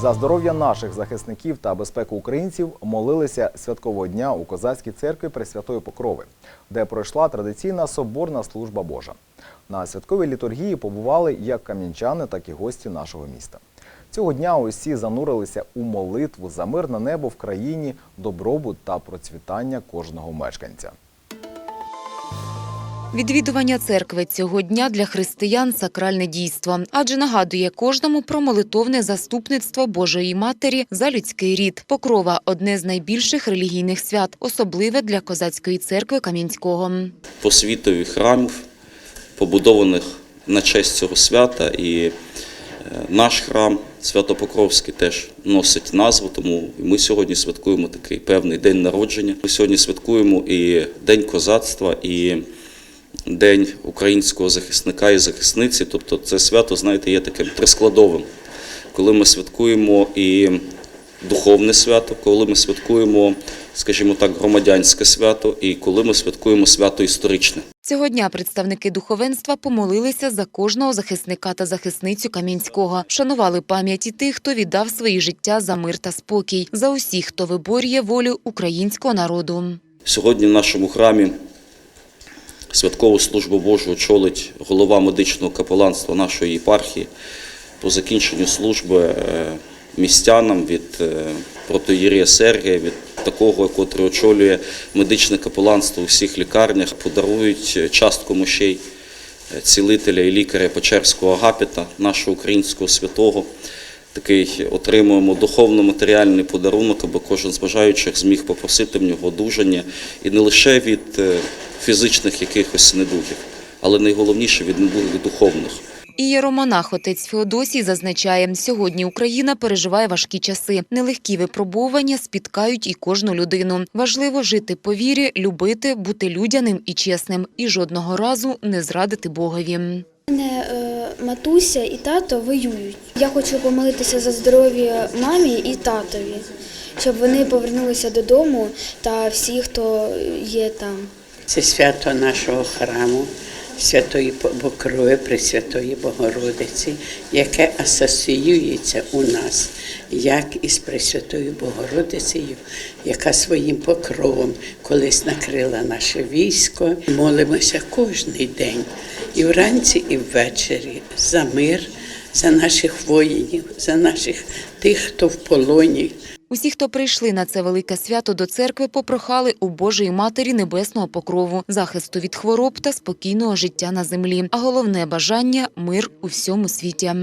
За здоров'я наших захисників та безпеку українців молилися святкового дня у козацькій церкві Пресвятої Покрови, де пройшла традиційна соборна служба Божа. На святковій літургії побували як кам'янчани, так і гості нашого міста. Цього дня усі занурилися у молитву за мирне небо в країні, добробут та процвітання кожного мешканця. Відвідування церкви цього дня для християн сакральне дійство, адже нагадує кожному про молитовне заступництво Божої Матері за людський рід. Покрова одне з найбільших релігійних свят, особливе для козацької церкви Кам'янського. по світові храмів, побудованих на честь цього свята. І е, наш храм Святопокровський теж носить назву, тому ми сьогодні святкуємо такий певний день народження. Ми сьогодні святкуємо і День козацтва, і День українського захисника і захисниці. Тобто це свято, знаєте, є таким трискладовим, коли ми святкуємо і духовне свято, коли ми святкуємо, скажімо так, громадянське свято, і коли ми святкуємо свято історичне. Цього дня представники духовенства помолилися за кожного захисника та захисницю Кам'янського, вшанували пам'яті тих, хто віддав свої життя за мир та спокій, за усіх, хто виборює волю українського народу. Сьогодні в нашому храмі святкову службу Божу очолить голова медичного капеланства нашої єпархії. По закінченню служби е, містянам від е, протоєрія Сергія, від такого, котрий очолює медичне капеланство у всіх лікарнях, подарують е, частку мощей цілителя і лікаря Печерського Агапіта, нашого українського святого. Такий отримуємо духовно-матеріальний подарунок, аби кожен з бажаючих зміг попросити в нього одужання і не лише від фізичних якихось недугів, але найголовніше від недугів духовних. Ієромонах отець Феодосій зазначає, сьогодні Україна переживає важкі часи. Нелегкі випробування спіткають і кожну людину. Важливо жити по вірі, любити, бути людяним і чесним, і жодного разу не зрадити Богові. Мене е, матуся і тато воюють. Я хочу помолитися за здоров'я мамі і татові, щоб вони повернулися додому та всі, хто є там. Це свято нашого храму, Святої Покрови, Пресвятої Богородиці, яке асоціюється у нас як із Пресвятою Богородицею, яка своїм покровом колись накрила наше військо. Молимося кожний день, і вранці, і ввечері за мир, за наших воїнів, за наших тих, хто в полоні, Усі, хто прийшли на це велике свято до церкви, попрохали у Божої Матері Небесного покрову, захисту від хвороб та спокійного життя на землі. А головне бажання мир у всьому світі.